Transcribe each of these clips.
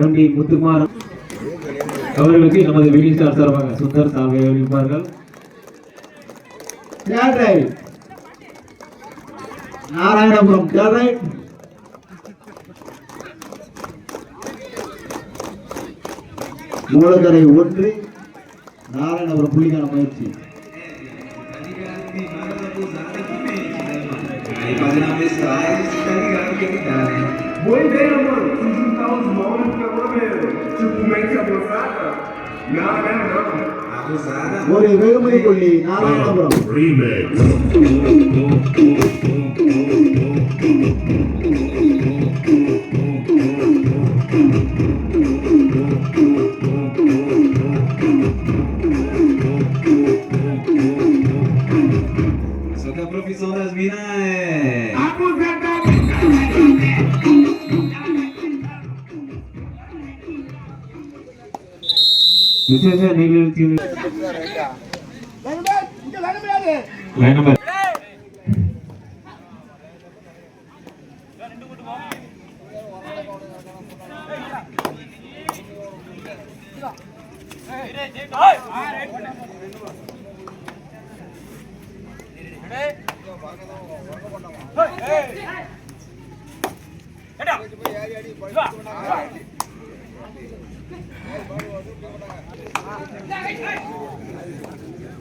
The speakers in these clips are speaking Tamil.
எம்டி முத்துக்குமார் அவர்களுக்கு நமது வெளி ஸ்டார் சார்பாக சுந்தர் சால்வை ரைட் நாராயணபுரம் ரைட் மூலக்கரை ஒன்று. நாராயணபுரம் புள்ளிக்கான முயற்சி. Buen usar os nomes do meu nome, tipo, mente abusada? Não, né, não. Abusada. Ore, veio me engolir, nada não, bro. Remix. நிகழ்ச்சியில் line number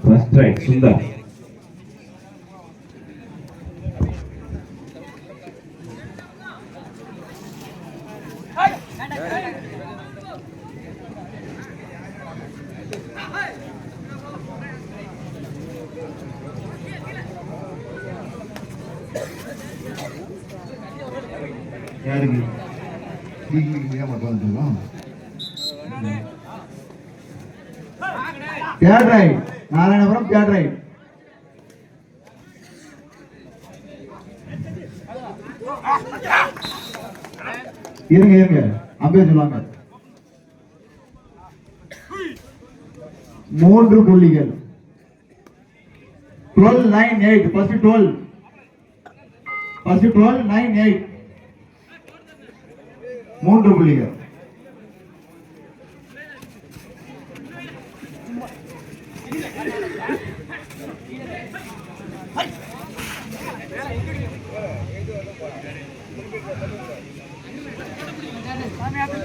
first right Sundar யாருக்கு? Third right Narayanapuram third right இருங்க இருங்க. அப்படியே சொல்லுவாங்க மூன்று புள்ளிகள். Twelve nine eight first twelve first twelve nine eight மூன்று புள்ளிகள்.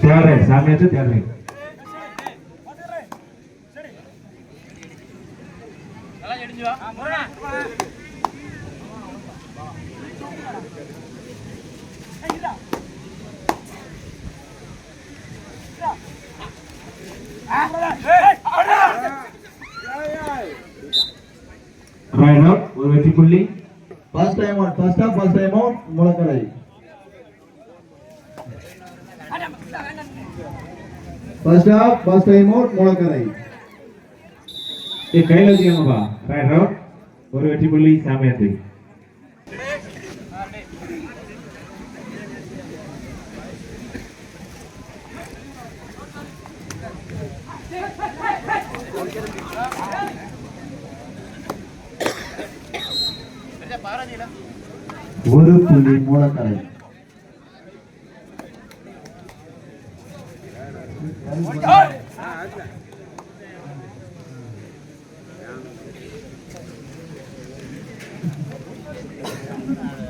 தேவை சாமியாச்சும் தேவை தேர்ட் ரைட் ரைட் அவுட் ஒரு வெற்றி புள்ளி. First time out first off first time out Mulakkarai first off first time out Mulakkarai ஏ கையில் வச்சுக்கோங்கப்பா. ரைட் அவுட் ஒரு வெற்றி புள்ளி சாமியாச்சு ஒரு புள்ளி மூலக்கரை.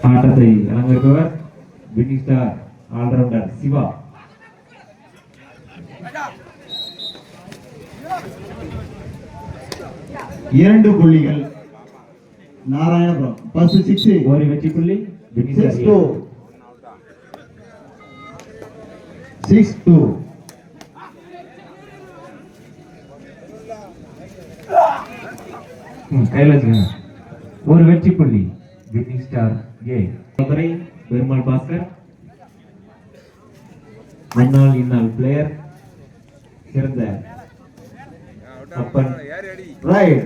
ஆட்டத்தை அலங்கரிப்பவர் வின்னிங் ஸ்டார் ஆல்ரவுண்டர் சிவா. இரண்டு புள்ளிகள் நாராயணபுரம். ஃபர்ஸ்ட் சிக்ஸ் ஒரு வெற்றி புள்ளி winning six star two six two ம், கையில் வச்சுக்கோங்க. ஒரு வெற்றி புள்ளி வின்னிங் ஸ்டார் ஏ மதுரை பெருமாள் பாஸ்கர். முன்னாள் இந்நாள் பிளேயர் சிறந்த அப்பன். ரைட்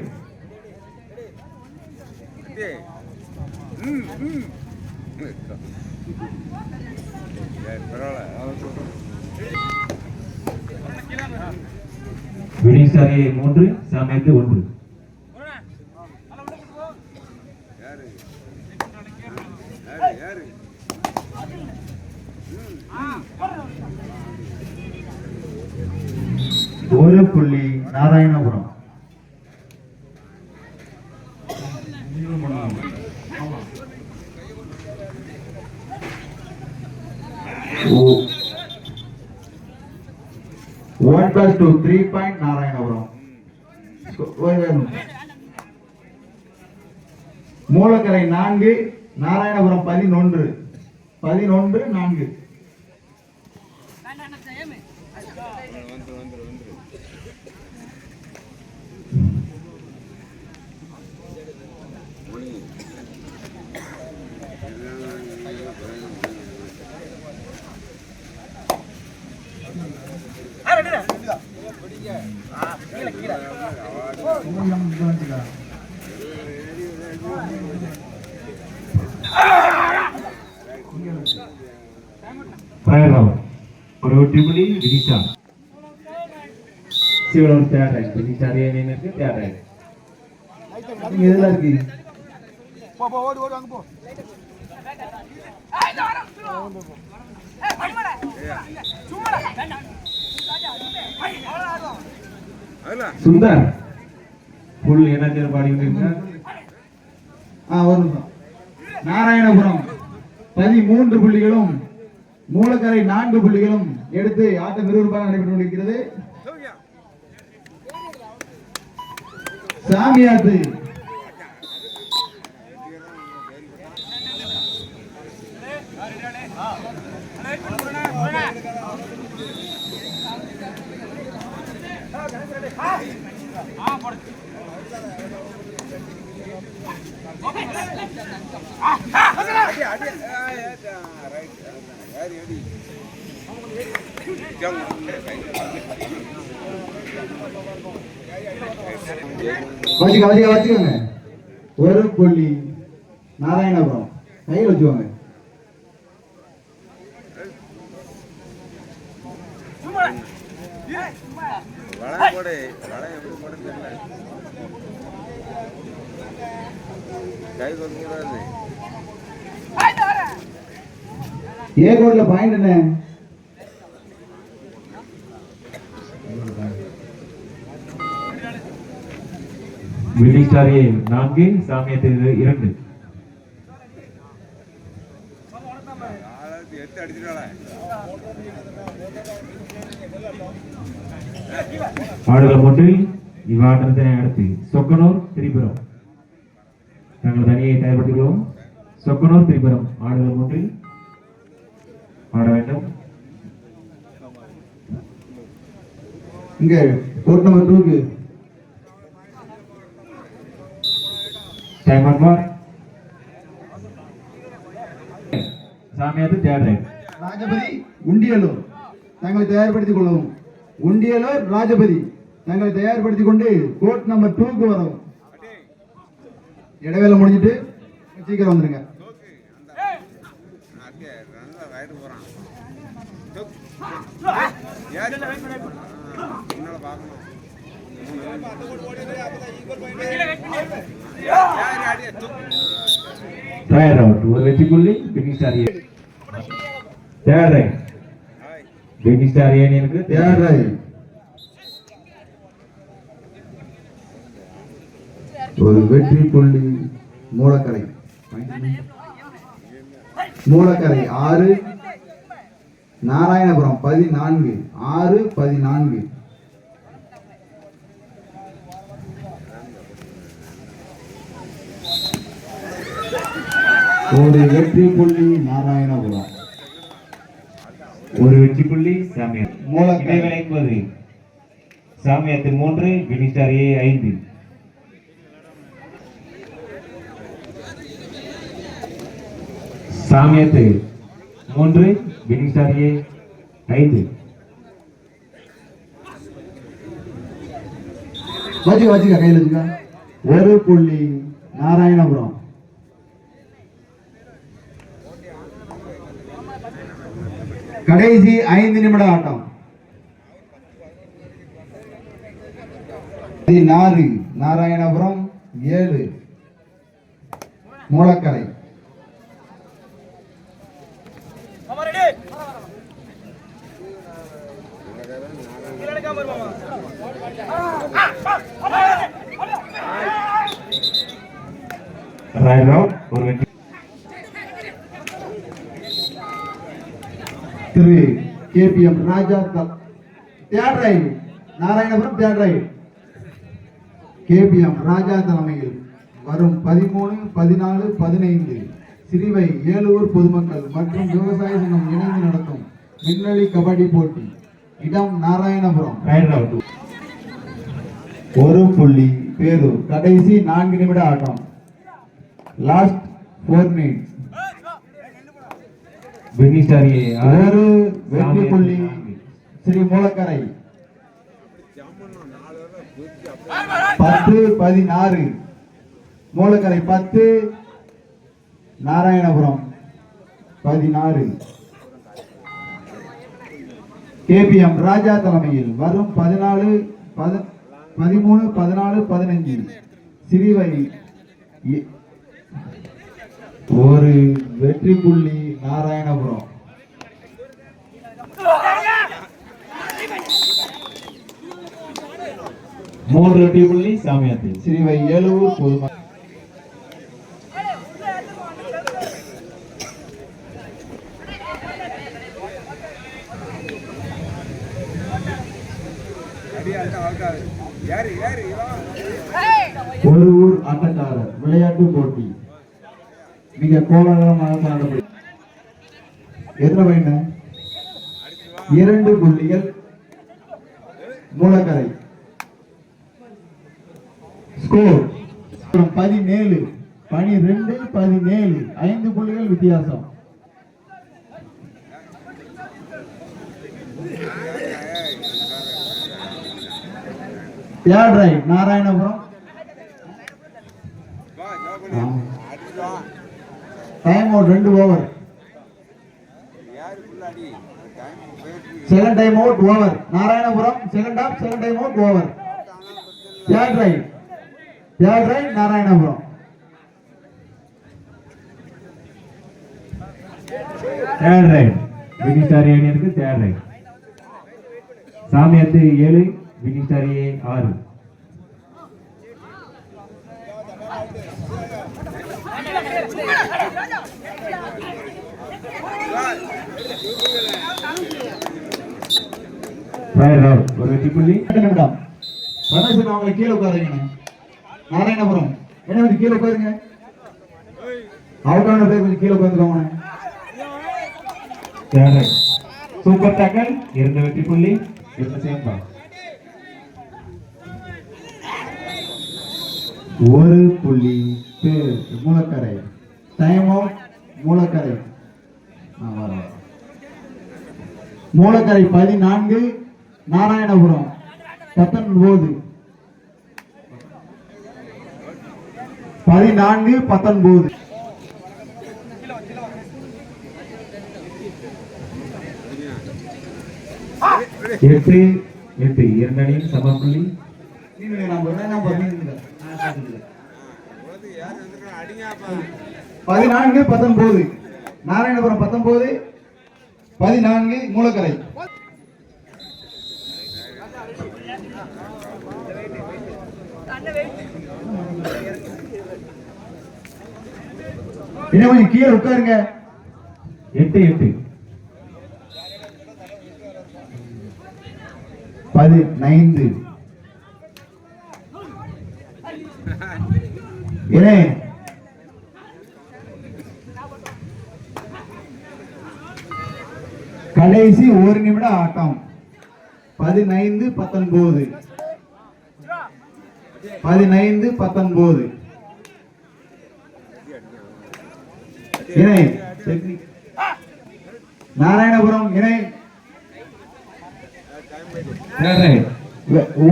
விடிசாரியை மூன்று சாமியத்து ஒன்று. ஒரு புள்ளி Narayanapuram. One plus three point Narayanapuram Mulakkarai நான்கு நாராயணபுரம் பதினொன்று. பதினொன்று நான்கு. ஒரு வெற்றி புள்ளி வினிஷா சிவன் தேர்ட் ரைட் வினிஷா ஏனியனுக்கு தேர்ட் ரைட் நீங்க எதுல இருக்கு? சுந்தர். புல் என்ன பாடி கொண்டிருக்கிறார் ஆ ஒரு நாராயணபுரம். பதிமூன்று புள்ளிகளும் மூலக்கரை நான்கு புள்ளிகளும் எடுத்து ஆட்டம் விறுவிறுப்பாக நடைபெற்று கொண்டிருக்கிறது. சாமியாத்து வச்சுக்க வச்சுக்க வச்சுக்கோங்க ஒரு புள்ளி நாராயணபுரம். கையில் வச்சுக்கோங்க. ஏ கோட்ல பாயிண்ட் என்ன? வினிஷா நான்கு சாமியத்து இரண்டு. ஆளாத்தி ஒன்றில் இவ்வாட்டத்தினை அடுத்து சொக்கனூர் திரிபுரம். நாங்கள் தனியை தயார்படுத்துகிறோம் சொக்கனூர் திரிபுரம் ஆடுகள் ஒன்றில் ஆட வேண்டும். இங்க கோட் நம்பர் டூக்கு டைம் பார் சாமியாத்து ரைட் ராஜபதி உண்டியலூர் தங்களை தயார்படுத்திக் கொள்ளவும் உண்டியலூர் ராஜபதி தங்களை தயார்படுத்திக் கொண்டு கோட் நம்பர் டூக்கு வரவும் இடைவேளை முடிஞ்சிட்டு சீக்கிரம் வந்துருங்க முன்னால பார்க்கணும் ட்ரையர் அவுட் ஒரு வெற்றி புள்ளி பினிஸ்டார் ஏ தேர்ட் ரைட் தேர்ட் ரைட் ஒரு வெற்றி புள்ளி மூலக்கரை. மூலக்கரை ஆறு. நாராயணபுரம் பதினான்கு. ஆறு பதினான்கு. ஒரு வெற்றி புள்ளி நாராயணபுரம். ஒரு வெற்றி புள்ளி சாமியார். மூலக்கரை. இடைவேளை என்பது. சாமியாத்து மூன்று பினிஸ்டார் ஏ ஐந்து. சாமியாத்து மூன்று பினிஸ்டார் ஏ ஐந்து. வச்சுக்க வச்சுக்க கையில் வச்சுக்க. ஒரு புள்ளி நாராயணபுரம். கடைசி ஐந்து நிமிட ஆட்டம். நாறு நாராயணபுரம் ஏழு மூலக்கரை. ஒரு வெற்றி திரு கேபிஎம் ராஜா த- third right Narayanapuram third right KPM Raja தலைமையில் வரும் பதிமூணு பதினாலு பதினைந்து சிறுவை ஏலூர் பொதுமக்கள் மற்றும் விவசாய சங்கம் இணைந்து நடத்தும் மின்னலி கபடி போட்டி. இடம் நாராயணபுரம். அவுட் ஒரு புள்ளி பேரூர். கடைசி நான்கு நிமிட ஆட்டம். லாஸ்ட் ஃபோர் மினிட்ஸ் வெற்றி புள்ளி ஸ்ரீ மூலக்கரை. பத்து பதினாறு. மூலக்கரை பத்து. நாராயணபுரம் பதினாறு. கேபிஎம் ராஜா தலைமையில் வரும் பதினாலு பத- பதிமூணு பதினாலு பதினஞ்சு. சிறுவை ஒரு வெற்றி புள்ளி நாராயணபுரம். மூன்று வெற்றி புள்ளி சாமியாத்தி. ஸ்ரீவை ஏலூர் பொதுமக்கள் யாரு யாரு ஒரு ஊர் ஆட்டக்காரர் விளையாட்டு போட்டி. மிக கோலாகலமாக காணப்படும் எத்தனை பையன இரண்டு புள்ளிகள் மூலக்கரை. ஸ்கோர் பதினேழு பனிரெண்டு பதினேழு. ஐந்து புள்ளிகள் வித்தியாசம். நாராயணபுரம். டைம் அவுட் ரெண்டு over second time out over Narayanapuram second off second time out over third right third right Narayanapuram. Third right winning star third right Samiyathu ஏழு வின்னிங் ஸ்டார் ஏ ஆறு. ஒரு வெற்றி புள்ளி நிமிடம். ரமேஷன் அவங்களை கீழே உட்காருங்க. நாராயணபுரம் என்ன கொஞ்சம் கீழே உட்காருங்க? அவுட் ஆன பேர் கொஞ்சம் கீழே சூப்பர் டேக்கல் இரண்டு வெற்றி புள்ளி இரண்டு ஒரு புள்ளி பேர் Moolakarai. Time out Mulakkarai. Moolakarai பதினான்கு நாராயணபுரம் பத்தொன்பது. பதினான்கு பத்தொன்பது. எட்டு எட்டு. இரண்டு அணியும் சம புள்ளி பதினான்கு பத்தொன்பது. நாராயணபுரம் பத்தொன்பது. பதினான்கு மூலக்கரை. இன்னும் கொஞ்சம் கீழே உட்காருங்க. எட்டு எட்டு. பதினைந்து. ஏனே கடைசி ஒரு நிமிடம் ஆட்டம். பதினைந்து பத்தொன்பது. பதினைந்து பத்தொன்பது. இணை. நாராயணபுரம் இணை.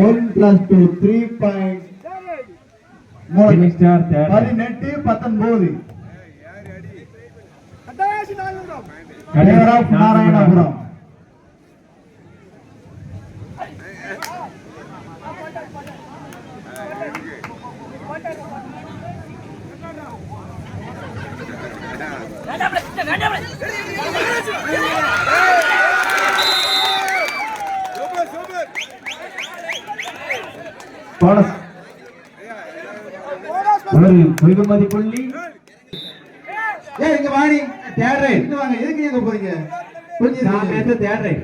One plus two three point பதினெட்டு பத்தொன்பது. நாராயணபுரம் சூப்பர் சூப்பர் போனஸ் ஒரு வெகுமதி புள்ளி ஏய் இங்க வாடி. தேடுறேன். இங்க வாங்க. எதுக்கு எங்க போறீங்க? கொஞ்சம் நான் இருங்க. தேடுறேன்.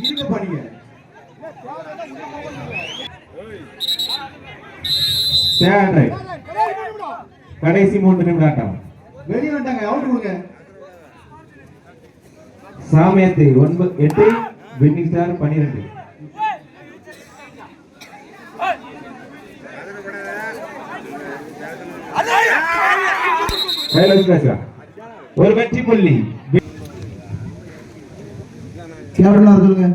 இருங்க போறீங்க தேடுறேன். கடைசி மூன்று நிமிடம் ஆட்டம் வெளியே வந்துட்டாங்க. அவுட் கொடுங்க. சாமியத்து ஒன்பது எட்டு வின்னிங் ஸ்டார் பன்னிரெண்டு பேசுறா. ஒரு வெற்றி புள்ளி. கேப்டன் சொல்லுங்க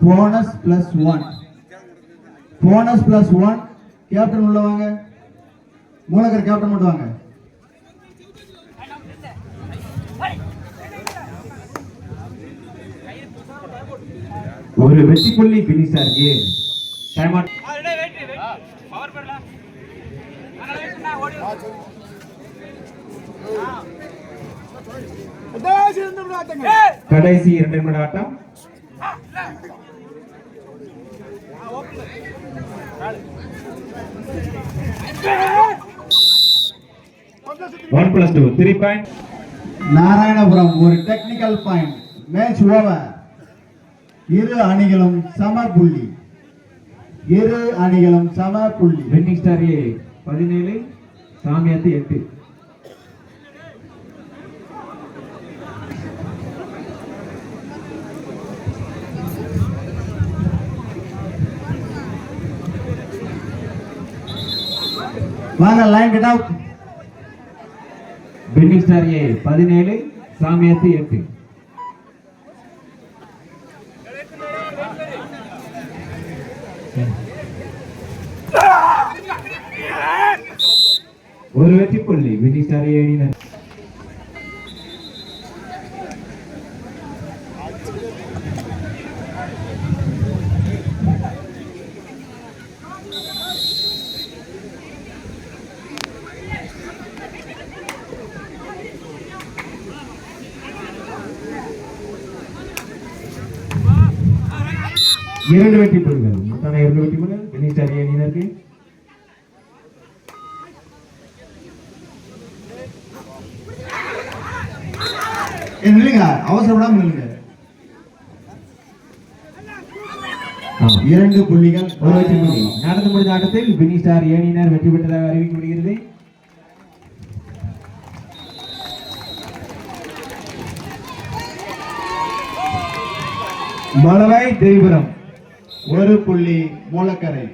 bonus plus one bonus plus one captain உள்ள வாங்க. மூலகர் கேப்டன் மட்டும் வாங்க. ஒரு வெற்றி புள்ளி ஸ்டார் கேம் டைம் அவுட் கடைசி இரண்டு நிமிட ஆட்டம். One plus two three point Narayanapuram ஒரு டெக்னிக்கல் பாயிண்ட் மேட்ச் ஓவர் இரு அணிகளும் சம புள்ளி. இரு அணிகளும் சம புள்ளி. வின்னிங் ஸ்டார் பதினேழு சாமியாத்து எட்டு. வாங்க line cut out winning star ஏ பதினேழு சாமியாத்து எட்டு. ஒரு வெற்றி புள்ளி வின்னிங் ஸ்டார் ஏ அணியினர். இரண்டு வெற்றி புள்ளிகள். மொத்தம் இரண்டு வெற்றி புள்ளிகள். வின்னிங் ஸ்டார் ஏ அணியினருக்கு அவசரப்படாம இரண்டு புள்ளிகள் ஒரு வெற்றி புள்ளி. நடந்து முடிந்த ஆட்டத்தில் வினி ஸ்டார் ஏனியினர் வெற்றி பெற்றதாக அறிவிக்கப்படுகிறது. மலவாய் தேவிபுரம் ஒரு புள்ளி மூலக்கரை.